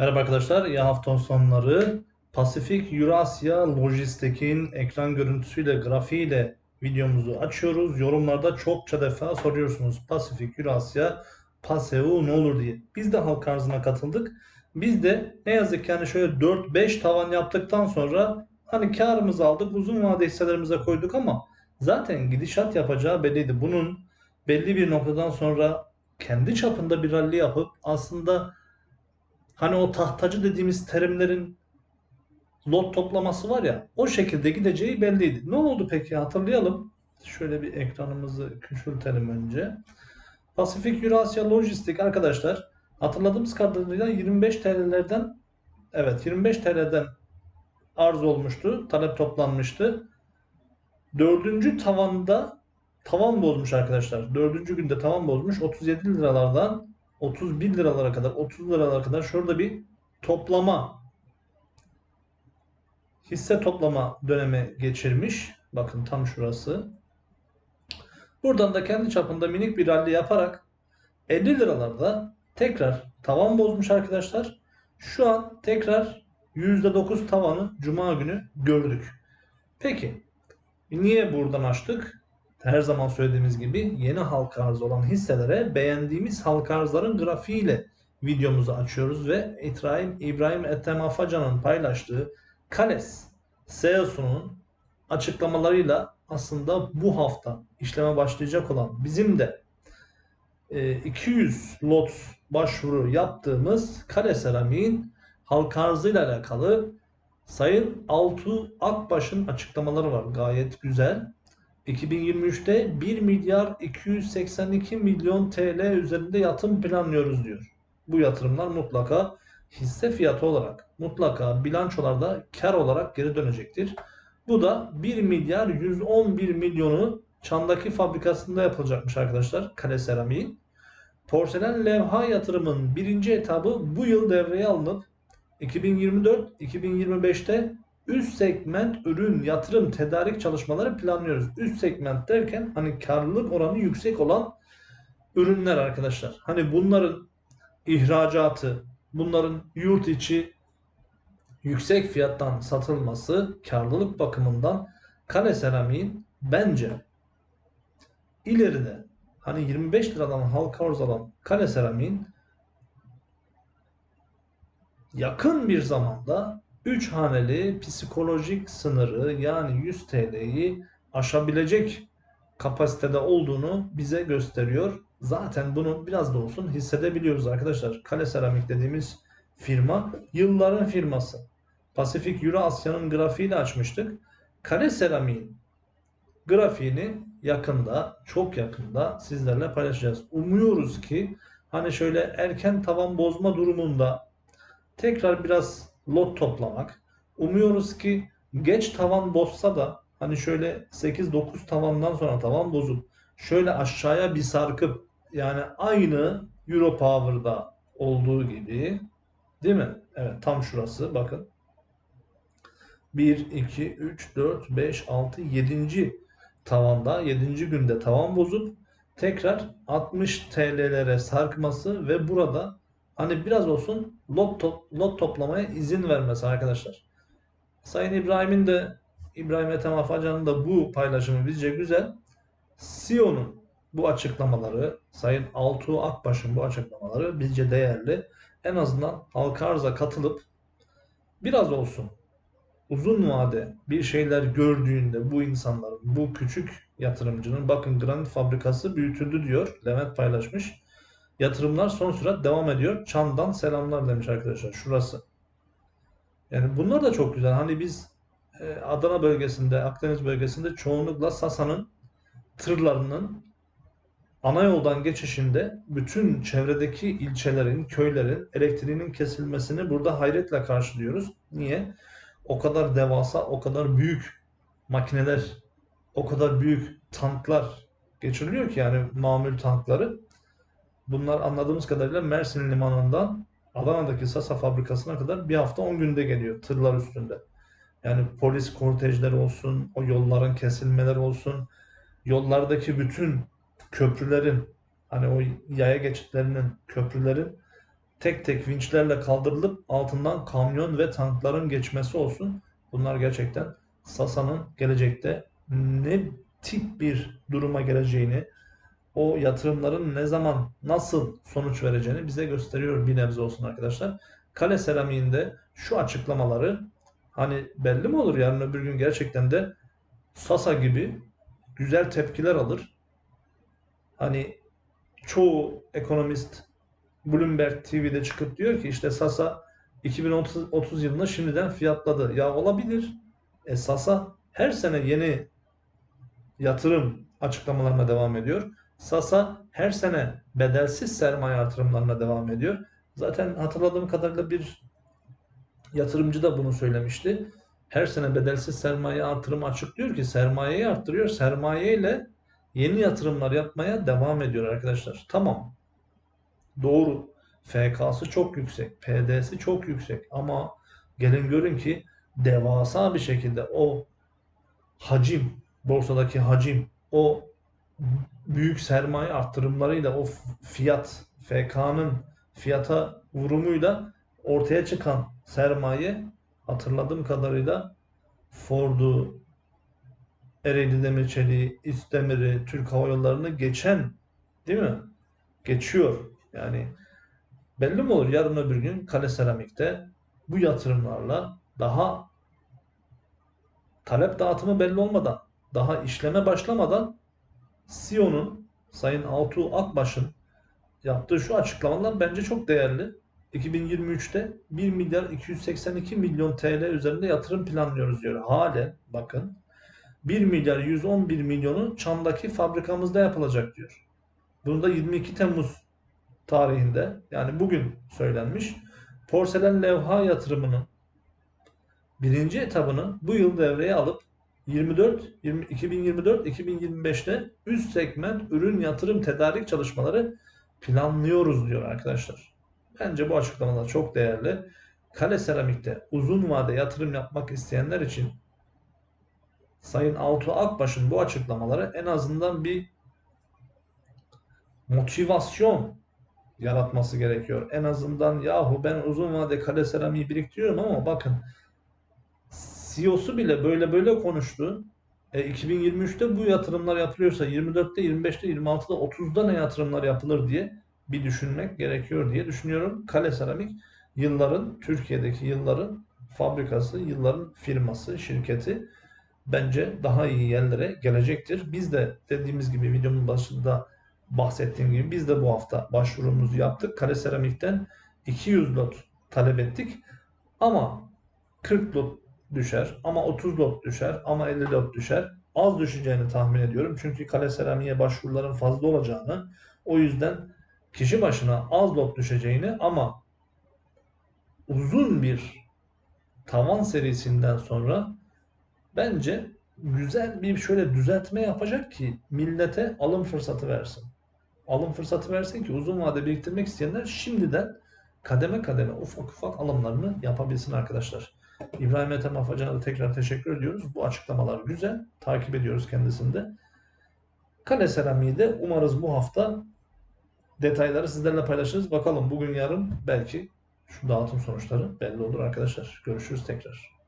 Merhaba arkadaşlar, iyi hafta sonları. Pasifik Eurasya Lojistik'in ekran görüntüsüyle, grafiğiyle videomuzu açıyoruz. Yorumlarda çokça defa soruyorsunuz Pasifik Eurasya, PASEU ne olur diye. Biz de halk arzına katıldık. Biz de ne yazık ki hani şöyle 4-5 tavan yaptıktan sonra hani karımızı aldık, uzun vade hisselerimize koyduk ama zaten gidişat yapacağı belliydi. Bunun belli bir noktadan sonra kendi çapında bir rally yapıp aslında hani o tahtacı dediğimiz terimlerin lot toplaması var ya o şekilde gideceği belliydi. Ne oldu peki hatırlayalım. Şöyle bir ekranımızı küçültelim önce. Pasifik Eurasya Lojistik arkadaşlar hatırladığımız kadarıyla 25 TL'lerden evet 25 TL'den arz olmuştu. Talep toplanmıştı. Dördüncü tavanda tavan bozmuş arkadaşlar. Dördüncü günde tavan bozmuş. 37 liralardan 31 liralara kadar 30 liralara kadar şurada bir toplama hisse toplama dönemi geçirmiş. Bakın tam şurası. Buradan da kendi çapında minik bir rally yaparak 50 liralarda tekrar tavan bozmuş arkadaşlar. Şu an tekrar %9 tavanı cuma günü gördük. Peki niye buradan açtık? Her zaman söylediğimiz gibi yeni halka arz olan hisselere beğendiğimiz halka arzların grafiğiyle videomuzu açıyoruz ve İbrahim, İbrahim Ethem Afacan'ın paylaştığı Kales CEO'sunun açıklamalarıyla aslında bu hafta işleme başlayacak olan bizim de 200 e, lot başvuru yaptığımız Kale Seramik'in halka arzıyla alakalı Sayın Altu Akbaş'ın açıklamaları var. Gayet güzel. 2023'te 1 milyar 282 milyon TL üzerinde yatırım planlıyoruz diyor. Bu yatırımlar mutlaka hisse fiyatı olarak, mutlaka bilançolarda kar olarak geri dönecektir. Bu da 1 milyar 111 milyonu Çan'daki fabrikasında yapılacakmış arkadaşlar. Kale Seramik'in. Porselen levha yatırımın birinci etabı bu yıl devreye alınıp 2024-2025'te üst segment ürün, yatırım, tedarik çalışmaları planlıyoruz. Üst segment derken hani karlılık oranı yüksek olan ürünler arkadaşlar. Hani bunların ihracatı, bunların yurt içi yüksek fiyattan satılması karlılık bakımından kale seramiğin bence ileride hani 25 liradan halka arz alan kale seramiğin yakın bir zamanda 3 haneli psikolojik sınırı yani 100 TL'yi aşabilecek kapasitede olduğunu bize gösteriyor. Zaten bunu biraz da olsun hissedebiliyoruz arkadaşlar. Kale Seramik dediğimiz firma yılların firması. Pasifik Euro Asya'nın grafiğini açmıştık. Kale Seramik'in grafiğini yakında, çok yakında sizlerle paylaşacağız. Umuyoruz ki hani şöyle erken tavan bozma durumunda tekrar biraz lot toplamak. Umuyoruz ki geç tavan bozsa da hani şöyle 8-9 tavandan sonra tavan bozup şöyle aşağıya bir sarkıp yani aynı Euro Power'da olduğu gibi değil mi? Evet tam şurası bakın. 1, 2, 3, 4, 5, 6, 7. tavanda 7. günde tavan bozup tekrar 60 TL'lere sarkması ve burada hani biraz olsun lot, top, lot toplamaya izin vermesi arkadaşlar. Sayın İbrahim'in de İbrahim Ethem Afacan'ın da bu paylaşımı bizce güzel. CEO'nun bu açıklamaları, Sayın Altuğ Akbaş'ın bu açıklamaları bizce değerli. En azından halka arza katılıp biraz olsun uzun vade bir şeyler gördüğünde bu insanların, bu küçük yatırımcının bakın granit fabrikası büyütüldü diyor. Levent paylaşmış. Yatırımlar son sürat devam ediyor. Çan'dan selamlar demiş arkadaşlar. Şurası. Yani bunlar da çok güzel. Hani biz e, Adana bölgesinde, Akdeniz bölgesinde çoğunlukla Sasa'nın tırlarının ana yoldan geçişinde bütün çevredeki ilçelerin, köylerin elektriğinin kesilmesini burada hayretle karşılıyoruz. Niye? O kadar devasa, o kadar büyük makineler, o kadar büyük tanklar geçiriliyor ki yani mamül tankları. Bunlar anladığımız kadarıyla Mersin limanından Adana'daki Sasa fabrikasına kadar bir hafta 10 günde geliyor tırlar üstünde. Yani polis kortejleri olsun, o yolların kesilmeleri olsun, yollardaki bütün köprülerin hani o yaya geçitlerinin köprülerin tek tek vinçlerle kaldırılıp altından kamyon ve tankların geçmesi olsun. Bunlar gerçekten Sasa'nın gelecekte ne tip bir duruma geleceğini, o yatırımların ne zaman nasıl sonuç vereceğini bize gösteriyor bir nebze olsun arkadaşlar. Kale seramiğinde şu açıklamaları hani belli mi olur yarın öbür gün gerçekten de Sasa gibi güzel tepkiler alır. Hani çoğu ekonomist Bloomberg TV'de çıkıp diyor ki işte Sasa 2030 30 yılında şimdiden fiyatladı. Ya olabilir. E Sasa her sene yeni yatırım açıklamalarına devam ediyor. Sasa her sene bedelsiz sermaye artırımlarına devam ediyor. Zaten hatırladığım kadarıyla bir yatırımcı da bunu söylemişti. Her sene bedelsiz sermaye artırımı açıklıyor ki sermayeyi arttırıyor. Sermaye ile yeni yatırımlar yapmaya devam ediyor arkadaşlar. Tamam. Doğru. FK'sı çok yüksek. PD'si çok yüksek. Ama gelin görün ki devasa bir şekilde o hacim, borsadaki hacim, o büyük sermaye arttırımlarıyla o fiyat, FK'nın fiyata vurumuyla ortaya çıkan sermaye hatırladığım kadarıyla Ford'u, Ereğli Demir Çeliği, Türk Hava Yolları'nı geçen değil mi? Geçiyor. Yani belli mi olur yarın öbür gün Kale Seramik'te bu yatırımlarla daha talep dağıtımı belli olmadan, daha işleme başlamadan CEO'nun Sayın Altuğ Akbaş'ın yaptığı şu açıklamalar bence çok değerli. 2023'te 1 milyar 282 milyon TL üzerinde yatırım planlıyoruz diyor. Halen bakın 1 milyar 111 milyonu Çam'daki fabrikamızda yapılacak diyor. Bunu da 22 Temmuz tarihinde yani bugün söylenmiş. Porselen levha yatırımının birinci etabını bu yıl devreye alıp 24 20, 2024 2025'te üst segment ürün yatırım tedarik çalışmaları planlıyoruz diyor arkadaşlar. Bence bu açıklamalar çok değerli. Kale Seramik'te uzun vade yatırım yapmak isteyenler için Sayın Altuğ Akbaş'ın bu açıklamaları en azından bir motivasyon yaratması gerekiyor. En azından yahu ben uzun vade kale seramiği biriktiriyorum ama bakın CEO'su bile böyle böyle konuştu. E, 2023'te bu yatırımlar yapılıyorsa 24'te, 25'te, 26'da, 30'da ne yatırımlar yapılır diye bir düşünmek gerekiyor diye düşünüyorum. Kale Seramik yılların, Türkiye'deki yılların fabrikası, yılların firması, şirketi bence daha iyi yerlere gelecektir. Biz de dediğimiz gibi videomun başında bahsettiğim gibi biz de bu hafta başvurumuzu yaptık. Kale Seramik'ten 200 lot talep ettik. Ama 40 lot düşer ama 30 lot düşer ama 50 lot düşer. Az düşeceğini tahmin ediyorum. Çünkü kale seramiğe başvuruların fazla olacağını o yüzden kişi başına az lot düşeceğini ama uzun bir tavan serisinden sonra bence güzel bir şöyle düzeltme yapacak ki millete alım fırsatı versin. Alım fırsatı versin ki uzun vade biriktirmek isteyenler şimdiden kademe kademe ufak ufak alımlarını yapabilsin arkadaşlar. İbrahim Ethem Afacan'a da tekrar teşekkür ediyoruz. Bu açıklamalar güzel. Takip ediyoruz kendisini de. Kale seramiği de umarız bu hafta detayları sizlerle paylaşırız. Bakalım bugün yarın belki şu dağıtım sonuçları belli olur arkadaşlar. Görüşürüz tekrar.